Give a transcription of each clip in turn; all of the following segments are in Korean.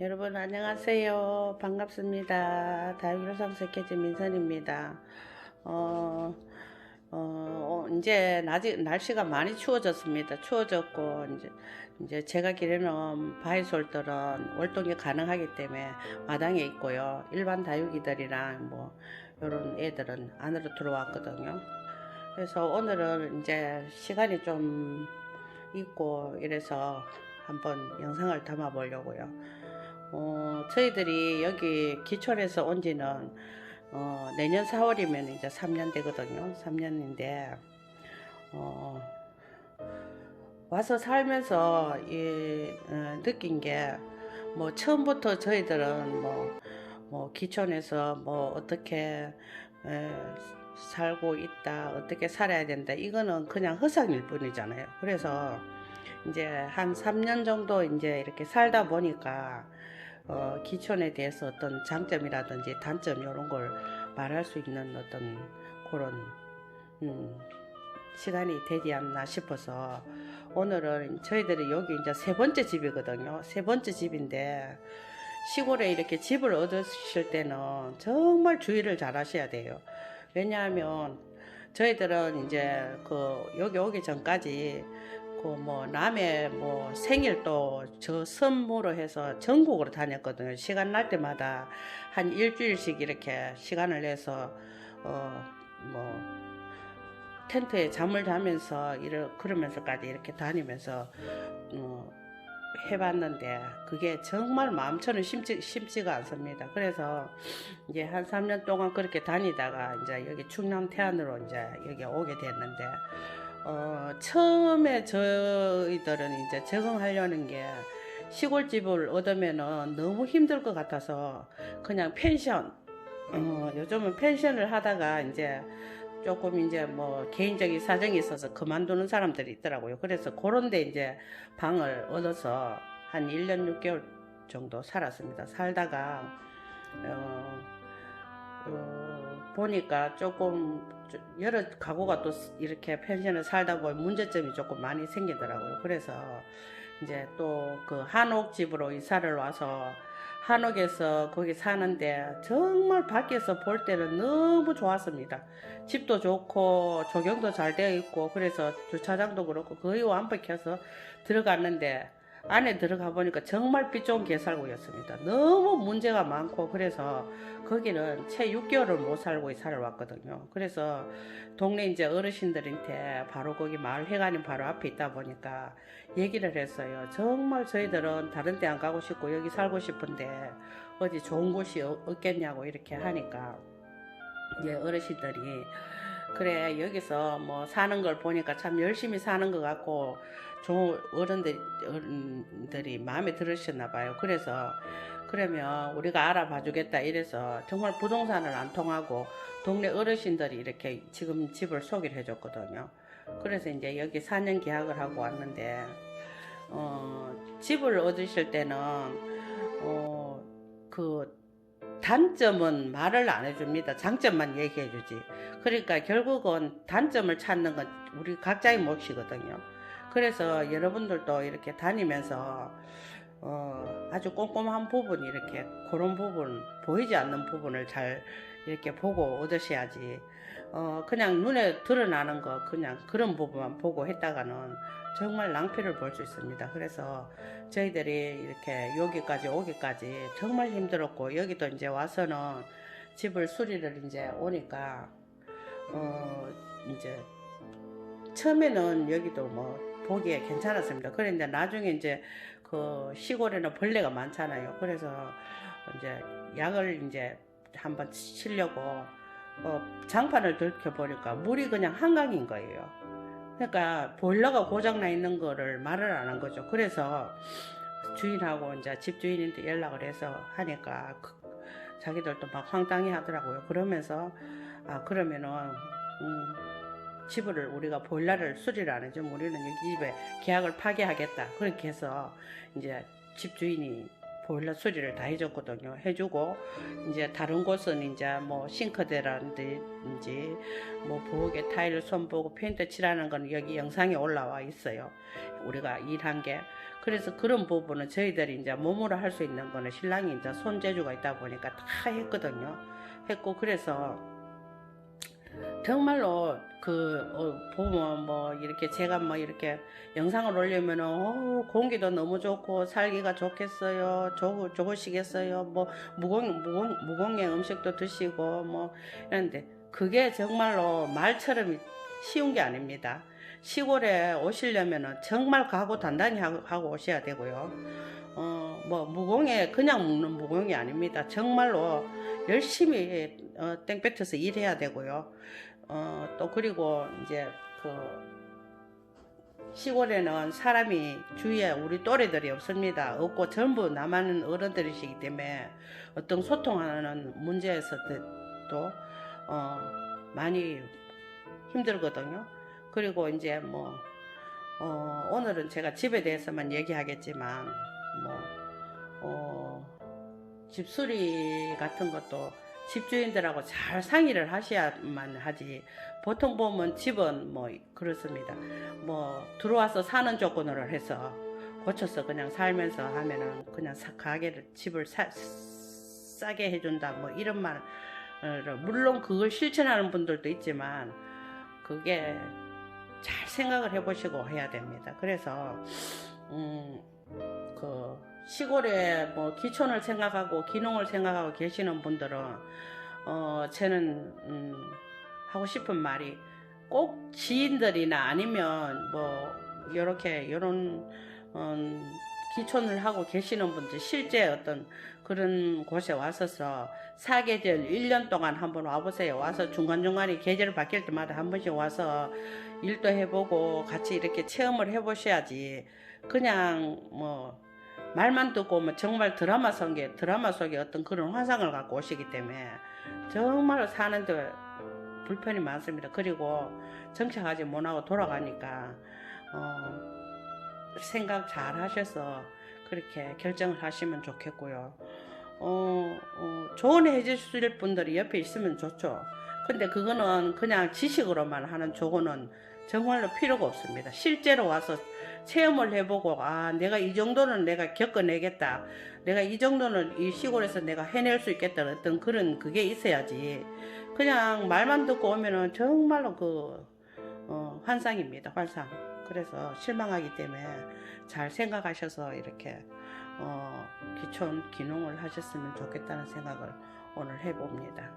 여러분 안녕하세요. 반갑습니다. 다육일상 세계지 민선입니다. 어, 어, 어, 이제 낮이, 날씨가 많이 추워졌습니다. 추워졌고 이제 이제 제가 기르는 바이솔들은 월동이 가능하기 때문에 마당에 있고요. 일반 다육이들이랑 뭐 이런 애들은 안으로 들어왔거든요. 그래서 오늘은 이제 시간이 좀 있고 이래서 한번 영상을 담아 보려고요. 어, 저희들이 여기 기촌에서 온 지는 어, 내년 4월이면 이제 3년 되거든요. 3년인데 어, 와서 살면서 이, 어, 느낀 게 뭐 처음부터 저희들은 뭐, 뭐 기촌에서 뭐 어떻게 에, 살고 있다, 어떻게 살아야 된다, 이거는 그냥 허상일 뿐이잖아요. 그래서 이제 한 3년 정도 이제 이렇게 살다 보니까 어, 기촌에 대해서 어떤 장점이라든지 단점 이런 걸 말할 수 있는 어떤 그런 음, 시간이 되지 않나 싶어서 오늘은 저희들이 여기 이제 세 번째 집이거든요. 세 번째 집인데 시골에 이렇게 집을 얻으실 때는 정말 주의를 잘 하셔야 돼요. 왜냐하면 저희들은 이제 그 여기 오기 전까지 그뭐 남의 뭐 생일도 저 선물로 해서 전국으로 다녔거든요. 시간 날 때마다 한 일주일씩 이렇게 시간을 내서 어 뭐 텐트에 잠을 자면서 이러 그러면서까지 이렇게 다니면서 어 해봤는데 그게 정말 마음처럼 쉽지, 쉽지가 않습니다. 그래서 이제 한 3년 동안 그렇게 다니다가 이제 여기 충남 태안으로 이제 여기 오게 됐는데 어, 처음에 저희들은 이제 적응하려는 게 시골집을 얻으면은 너무 힘들 것 같아서 그냥 펜션, 어, 요즘은 펜션을 하다가 이제 조금 이제 뭐 개인적인 사정이 있어서 그만두는 사람들이 있더라고요. 그래서 그런데 이제 방을 얻어서 한 1년 6개월 정도 살았습니다. 살다가, 어, 어, 보니까 조금 여러 가구가 또 이렇게 펜션을 살다 보면 문제점이 조금 많이 생기더라고요. 그래서 이제 또 그 한옥 집으로 이사를 와서 한옥에서 거기 사는데 정말 밖에서 볼 때는 너무 좋았습니다. 집도 좋고 조경도 잘 되어 있고 그래서 주차장도 그렇고 거의 완벽해서 들어갔는데 안에 들어가 보니까 정말 삐 좋은 개살구였습니다. 너무 문제가 많고 그래서 거기는 채 6개월을 못 살고 이사를 왔거든요. 그래서 동네 이제 어르신들한테 바로 거기 마을 회관이 바로 앞에 있다 보니까 얘기를 했어요. 정말 저희들은 다른 데 안 가고 싶고 여기 살고 싶은데 어디 좋은 곳이 없- 없겠냐고 이렇게 하니까 이제 어르신들이 그래 여기서 뭐 사는 걸 보니까 참 열심히 사는 것 같고 좋은 어른들 어른들이 마음에 들으셨나 봐요. 그래서 그러면 우리가 알아봐 주겠다 이래서 정말 부동산을 안 통하고 동네 어르신들이 이렇게 지금 집을 소개를 해줬거든요. 그래서 이제 여기 4년 계약을 하고 왔는데 어, 집을 얻으실 때는 어, 그 단점은 말을 안 해줍니다. 장점만 얘기해 주지. 그러니까 결국은 단점을 찾는 건 우리 각자의 몫이거든요. 그래서 여러분들도 이렇게 다니면서 어, 아주 꼼꼼한 부분 이렇게 그런 부분 보이지 않는 부분을 잘 이렇게 보고 얻으셔야지 어, 그냥 눈에 드러나는 거 그냥 그런 부분만 보고 했다가는 정말 낭패를 볼 수 있습니다. 그래서 저희들이 이렇게 여기까지 오기까지 정말 힘들었고 여기도 이제 와서는 집을 수리를 이제 오니까 어 이제 처음에는 여기도 뭐 보기에 괜찮았습니다. 그런데 나중에 이제 그 시골에는 벌레가 많잖아요. 그래서 이제 약을 이제 한번 치려고 어 장판을 들켜 보니까 물이 그냥 한강인 거예요. 그러니까 보일러가 고장 나 있는 거를 말을 안 한 거죠. 그래서 주인하고 이제 집주인한테 연락을 해서 하니까 그- 자기들도 막 황당해 하더라고요. 그러면서 아 그러면은 음, 집을 우리가 보일러를 수리를 안 해주면 우리는 여기 집에 계약을 파기하겠다. 그렇게 해서 이제 집주인이 보일러 수리를 다 해줬거든요. 해주고 이제 다른 곳은 이제 뭐 싱크대라든지 뭐 부엌에 타일 손보고 페인트 칠하는 건 여기 영상에 올라와 있어요. 우리가 일한 게 그래서 그런 부분은 저희들이 이제 몸으로 할 수 있는 거는 신랑이 이제 손재주가 있다 보니까 다 했거든요. 했고 그래서 정말로 그 어, 보면 뭐 이렇게 제가 뭐 이렇게 영상을 올리면은 어, 공기도 너무 좋고 살기가 좋겠어요. 좋 좋으시겠어요. 뭐 무공 무공 무공해 음식도 드시고 뭐 이런데 그게 정말로 말처럼 쉬운 게 아닙니다. 시골에 오시려면은 정말 각오 단단히 하고, 하고 오셔야 되고요. 어, 뭐 무공해 그냥 먹는 무공이 아닙니다. 정말로 열심히 어, 땡 뱉어서 일해야 되고요. 어, 또 그리고 이제 그 시골에는 사람이 주위에 우리 또래들이 없습니다. 없고 전부 남아는 어른들이시기 때문에 어떤 소통하는 문제에서도 어, 많이 힘들거든요. 그리고 이제 뭐 어, 오늘은 제가 집에 대해서만 얘기하겠지만 뭐 어, 집수리 같은 것도 집주인들하고 잘 상의를 하셔야만 하지. 보통 보면 집은 뭐 그렇습니다. 뭐 들어와서 사는 조건으로 해서 고쳐서 그냥 살면서 하면은 그냥 사- 가게를 집을 사- 싸게 해준다 뭐 이런 말 어, 물론 그걸 실천하는 분들도 있지만 그게 잘 생각을 해보시고 해야 됩니다. 그래서 음, 그 시골에 뭐 기촌을 생각하고 기농을 생각하고 계시는 분들은 어 저는 음, 하고 싶은 말이 꼭 지인들이나 아니면 뭐 이렇게 이런 음, 기촌을 하고 계시는 분들 실제 어떤 그런 곳에 와서서 사계절 1년 동안 한번 와보세요. 와서 중간중간에 계절 바뀔 때마다 한 번씩 와서 일도 해보고 같이 이렇게 체험을 해보셔야지 그냥 뭐 말만 듣고 오면 정말 드라마 속에 드라마 속에 어떤 그런 환상을 갖고 오시기 때문에 정말 사는데 불편이 많습니다. 그리고 정착하지 못하고 돌아가니까 어, 생각 잘 하셔서 그렇게 결정을 하시면 좋겠고요. 어, 어, 조언해 주실 분들이 옆에 있으면 좋죠. 근데 그거는 그냥 지식으로만 하는 조언은 정말로 필요가 없습니다. 실제로 와서 체험을 해보고 아 내가 이 정도는 내가 겪어내겠다. 내가 이 정도는 이 시골에서 내가 해낼 수 있겠다. 어떤 그런 그게 있어야지. 그냥 말만 듣고 오면은 정말로 그 어, 환상입니다. 환상. 그래서 실망하기 때문에 잘 생각하셔서 이렇게 어, 기촌 기농을 하셨으면 좋겠다는 생각을 오늘 해봅니다.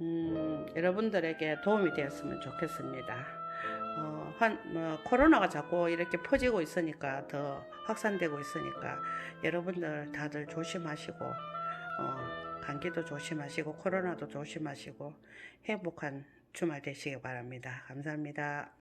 음, 여러분들에게 도움이 되었으면 좋겠습니다. 어, 한, 뭐, 코로나가 자꾸 이렇게 퍼지고 있으니까 더 확산되고 있으니까 여러분들 다들 조심하시고 어, 감기도 조심하시고 코로나도 조심하시고 행복한 주말 되시기 바랍니다. 감사합니다.